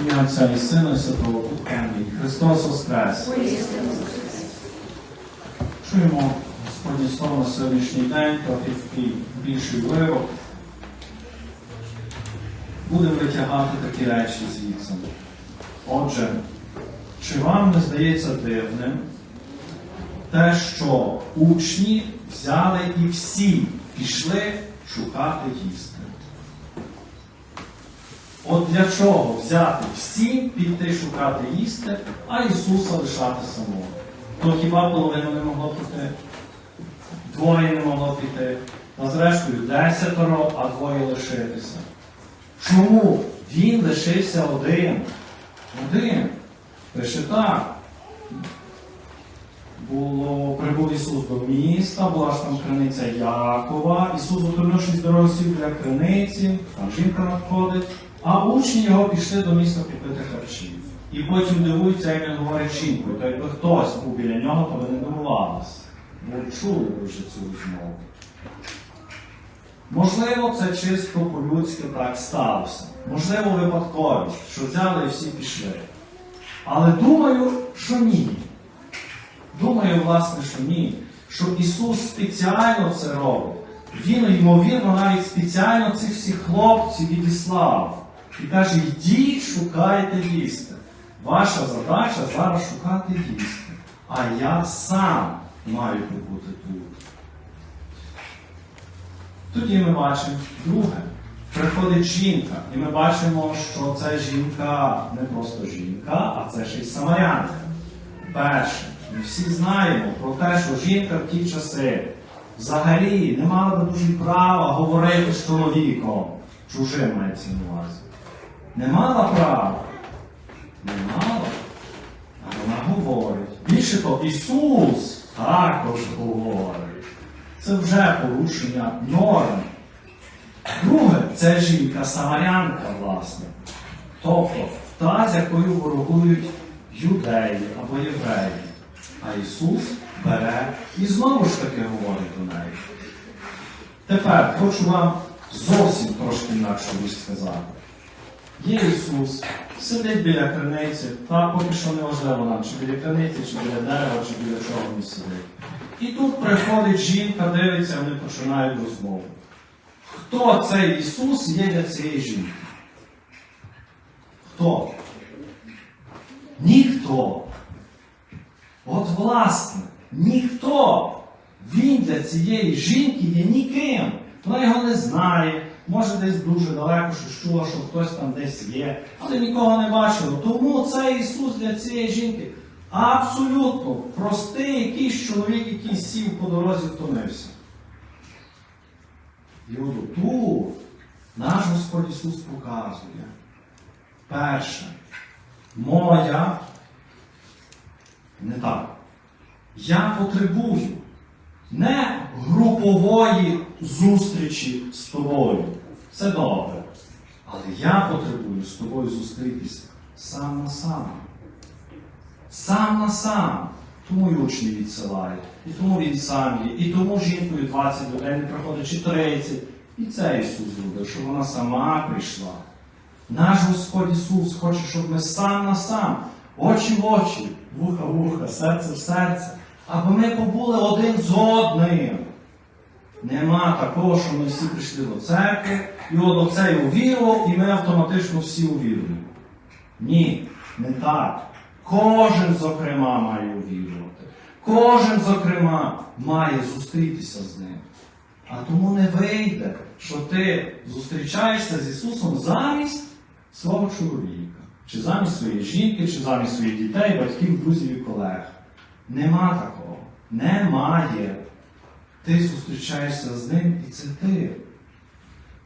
Ім'я Отця і Сина і Святого. Амінь. Христос Воскрес! Чуємо Господнє Слово на сьогоднішній день, трохи такий більший вирок. Будемо витягати такі речі звідси. Отже, чи вам не здається дивним те, що учні взяли і всі пішли шукати їсти? От для чого взяти всім піти шукати їсти, а Ісуса лишати самого? То хіба половина не могло піти? Двоє не могло піти. А зрештою десятеро, а двоє лишитися. Чому він лишився один? Один. Пише так. Було, прибув Ісус до міста, була ж там криниця Якова. Ісус, зупинившись дорогу сів для криниці, там жінка надходить, а учні його пішли до міста купити харчів. І потім дивуються, як він говорить жінкою. То якби хтось був біля нього, то ви не дивувалися. Бо чули вже цю розмову. Можливо, це чисто по-людськи так сталося. Можливо, випадковість, що взяли і всі пішли. Але думаю, що ні. Думаю, власне, що ні. Що Ісус спеціально це робить. Він, ймовірно, навіть спеціально цих всіх хлопців відіслав. І каже, йдіть, шукайте їсти. Ваша задача зараз шукати їсти. А я сам маю побути тут. Тоді ми бачимо друге. Приходить жінка, і ми бачимо, що це жінка не просто жінка, а це ще й самарянка. Перше, ми всі знаємо про те, що жінка в ті часи взагалі не мала би дуже права говорити з чоловіком. Чужим мається на увазі. Не мала права. Не мала. А вона говорить. Більше того, Ісус також говорить. Це вже порушення норм. Друге, це жінка самарянка, власне. Тобто та, з якою ворогують юдеї або євреї. А Ісус бере і знову ж таки говорить до неї. Тепер хочу вам зовсім трошки інакше сказати. Є Ісус, сидить біля криниці, та поки що не важливо нам, чи біля криниці, чи біля дерева, чи біля чого він сидить. І тут приходить жінка, дивиться, вони починають розмову. Хто цей Ісус є для цієї жінки? Хто? Ніхто. От власне, ніхто. Він для цієї жінки є ніким. Вона його не знає, може десь дуже далеко щось чула, що хтось там десь є, але нікого не бачила. Тому цей Ісус для цієї жінки абсолютно простий якийсь чоловік, який сів по дорозі втомився. І от тут наш Господь Ісус показує. Перше, моя не так. Я потребую не групової зустрічі з тобою. Це добре. Але я потребую з тобою зустрітися сам на сам. Сам на сам. Тому й учні відсилають. І тому він сам є. І тому жінкою 20 людей не приходить, чи 30. І це Ісус зробив, щоб вона сама прийшла. Наш Господь Ісус хоче, щоб ми сам на сам, очі в очі, вуха в вуха, серце в серце, аби ми побули один з одним. Нема такого, що ми всі прийшли до церкви, і от оцей увірував, і ми автоматично всі увіруємо. Ні, не так. Кожен, зокрема, має увірувати. Кожен, зокрема, має зустрітися з ним. А тому не вийде, що ти зустрічаєшся з Ісусом замість свого чоловіка, чи замість своєї жінки, чи замість своїх дітей, батьків, друзів і колег. Нема такого. Немає. Ти зустрічаєшся з ним, і це ти.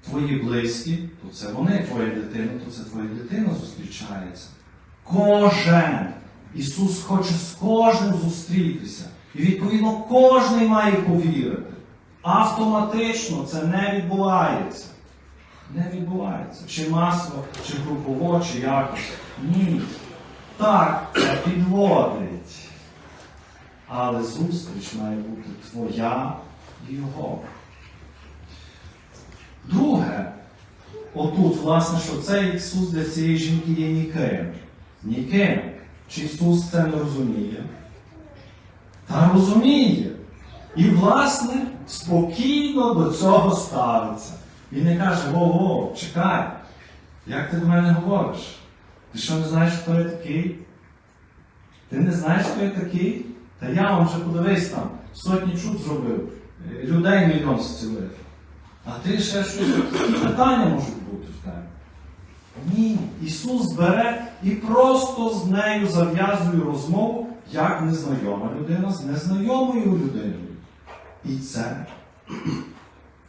Твої близькі, то це вони, твоя дитина, то це твоя дитина зустрічається. Кожен. Ісус хоче з кожним зустрітися. І відповідно кожен має повірити. Автоматично це не відбувається. Не відбувається. Чи масово, чи групово, чи якось. Ні. Так, це підводить. Але зустріч має бути твоя його. Друге, отут, власне, що цей Ісус для цієї жінки є ніким. Ніким. Чи Ісус це не розуміє? Та розуміє. І, власне, спокійно до цього ставиться. Він не каже, во-во, чекай, як ти до мене говориш? Ти що не знаєш, хто я такий? Ти не знаєш, хто я такий? Та я вам вже подивись там, сотні чуд зробив, людей мільйон зцілив. А ти ще щось, питання можуть бути в тебе? Ні, Ісус бере і просто з нею зав'язує розмову, як незнайома людина з незнайомою людиною. І це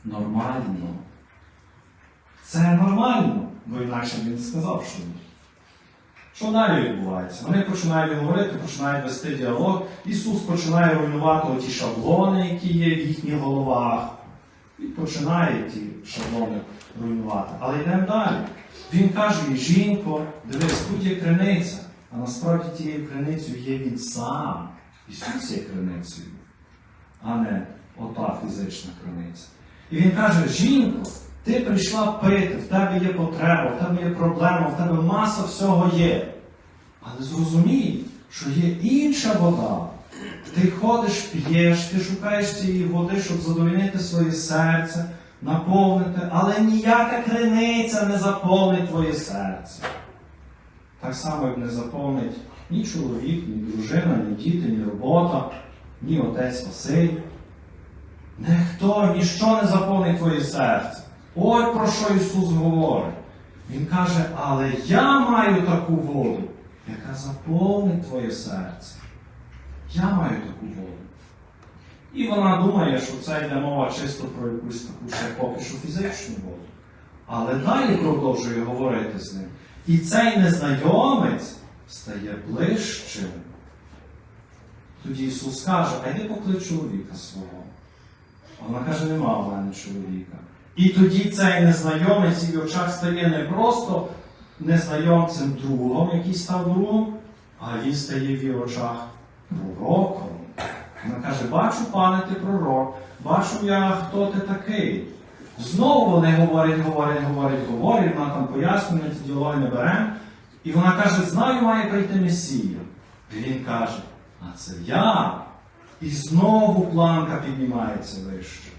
нормально. Це нормально, бо інакше він сказав, що ні. Що далі відбувається? Вони починають говорити, починають вести діалог. Ісус починає руйнувати ті шаблони, які є в їхніх головах. І починає ті шаблони руйнувати. Але йдемо далі. Він каже їй, жінко, дивись, тут є криниця, а насправді тією криницею є він сам. Ісус є криницею, а не ота фізична криниця. І він каже, жінко, ти прийшла пити, в тебе є потреба, в тебе є проблема, в тебе маса всього є. Але зрозумій, що є інша вода. Ти ходиш, п'єш, ти шукаєш цієї води, щоб задовольнити своє серце, наповнити, але ніяка криниця не заповнить твоє серце. Так само, як не заповнить ні чоловік, ні дружина, ні діти, ні робота, ні отець Василь. Ніхто, ніщо не заповнить твоє серце. Ось про що Ісус говорить. Він каже, але я маю таку воду, яка заповнить твоє серце. Я маю таку воду. І вона думає, що це йде мова чисто про якусь таку ще поки що фізичну воду. Але далі продовжує говорити з ним. І цей незнайомець стає ближчим. Тоді Ісус каже, а йди поклич чоловіка свого. Вона каже, нема в мене чоловіка. І тоді цей незнайомець в очах стає не просто незнайомцем другом, який став другом, а він стає в її очах пророком. Вона каже, бачу, пане, ти пророк, бачу я, хто ти такий. Знову вони говорять, говорять, говорять, говорять, вона там пояснює, ці ділові не беремо. І вона каже, знаю, має прийти Месія. І він каже, а це я. І знову планка піднімається вище.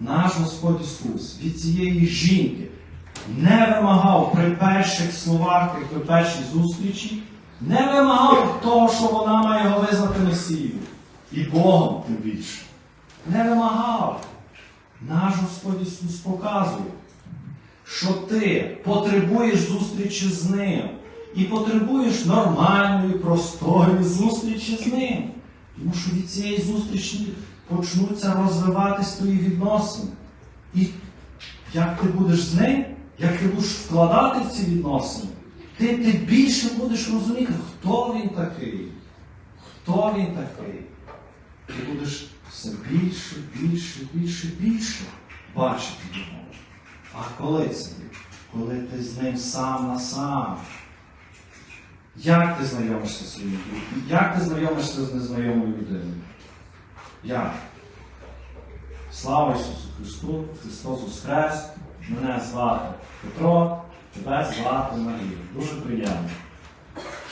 Наш Господь Ісус від цієї жінки не вимагав при перших словах, як при першій зустрічі, не вимагав того, що вона має його визнати Месію. І Богом тим більше. Не вимагав. Наш Господь Ісус показує, що ти потребуєш зустрічі з Ним. І потребуєш нормальної, простої зустрічі з Ним. Тому що від цієї зустрічі почнуться розвиватись твої відносини. І як ти будеш з ним, як ти будеш вкладати в ці відносини, ти, ти більше будеш розуміти, хто він такий, хто він такий. Ти будеш все більше, більше, більше, більше бачити його. А коли це? Коли ти з ним сам на сам. Як ти знайомишся з своїм? Як ти знайомишся з незнайомою людиною? Як? Слава Ісусу Христу, Христос Воскрес, мене звати Петро, тебе звати Марія. Дуже приємно.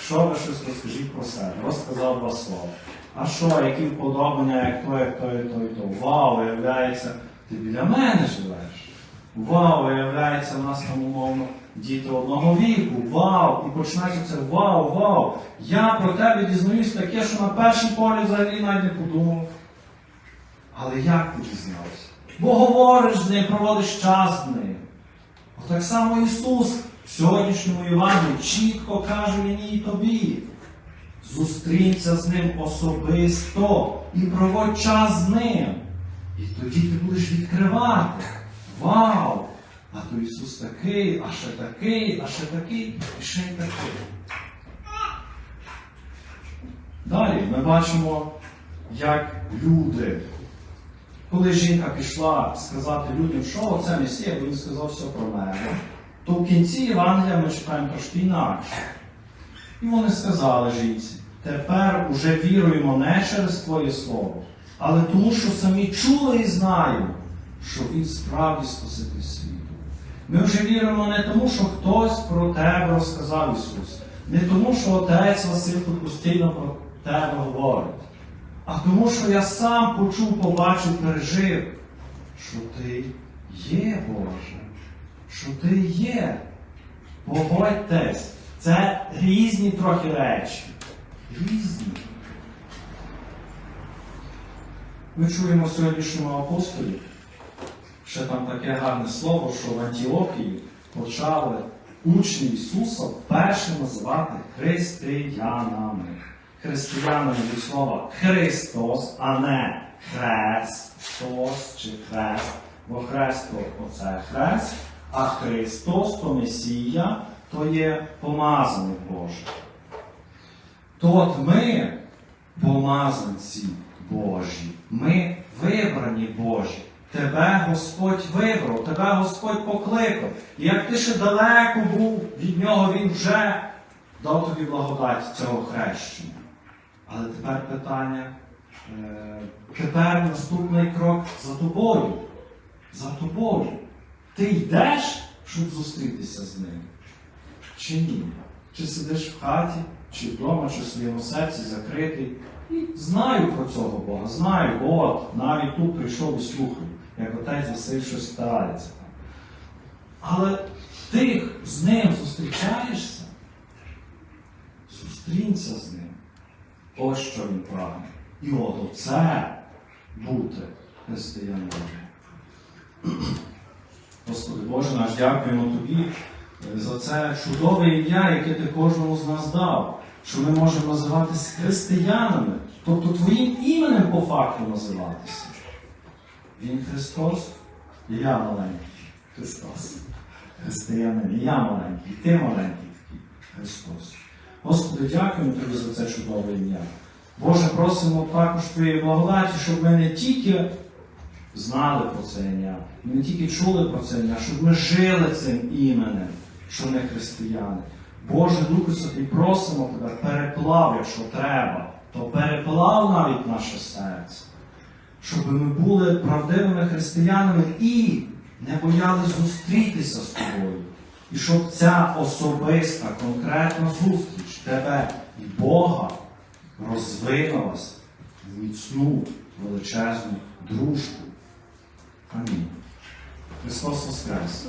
Що ви щось розкажіть про себе? Розказав два слова. А що, які вподобання, як то, як то, і то, і то. Вау, виявляється, ти біля мене живеш. Вау, виявляється, в нас там умовно діти одного віку. Вау! І починається це вау, вау! Я про тебе дізнаюсь таке, що на перший погляд взагалі навіть не подумав. Але як ти дізнався? Бо говориш з ним, проводиш час з ним. Отак само Ісус в сьогоднішньому Івані чітко каже мені і тобі. Зустрінься з ним особисто і проводь час з ним. І тоді ти будеш відкривати. Вау! А то Ісус такий, а ще такий, а ще такий, і ще й такий. Далі ми бачимо, як люди. Коли жінка пішла сказати людям, що це Месія, бо він сказав все про мене, то в кінці Євангелія ми читаємо трошки інакше. І вони сказали жінці, тепер уже віруємо не через Твоє Слово, але тому, що самі чули і знаємо, що він справді Спаситель світу. Ми вже віримо не тому, що хтось про тебе розказав Ісус, не тому, що Отець Василь постійно про тебе говорить, а тому, що я сам почув, побачив, пережив, що ти є Боже, що ти є. Погодьтесь, це різні трохи речі. Різні. Ми чуємо сьогоднішньому апостолі, ще там таке гарне слово, що в Антіохії почали учні Ісуса вперше називати християнами. Християнами від слова Христос, а не Хрестос чи Хрест. Бо Хрест то оце Хрест, а Христос то Месія, то є помазаний Божий. То от ми помазанці Божі, ми вибрані Божі. Тебе Господь вибрав, тебе Господь покликав. І як ти ще далеко був від нього, Він вже дав тобі благодать цього хрещення. Але тепер питання, е, тепер наступний крок за тобою. За тобою. Ти йдеш, щоб зустрітися з ним? Чи ні? Чи сидиш в хаті, чи вдома, чи в своєму серці закритий. І знаю про цього Бога, знаю, от, навіть тут прийшов і слухаю, як отець Василь щось старається. Але ти з ним зустрічаєшся, зустрінься з ним. Ось що він прагне. І от оце бути християнином. Господи Боже наш, дякуємо Тобі е, за це чудове ім'я, яке Ти кожному з нас дав, що ми можемо називатися християнами, тобто Твоїм іменем по факту називатися. Він Христос, і я маленький Христос. Християнин, і я маленький, і ти маленький Христос. Господи, дякуємо Тобі за це чудове ім'я. Боже, просимо також Твоєї благодаті, щоб ми не тільки знали про це ім'я, не тільки чули про це ім'я, щоб ми жили цим іменем, що ми християни. Боже Духу Святий, просимо тебе, переплав, якщо треба, то переплав навіть наше серце, щоб ми були правдивими християнами і не боялись зустрітися з тобою. І щоб ця особиста, конкретна зустріч тебе і Бога розвинулась в міцну величезну дружбу. Амінь. Христос Воскрес!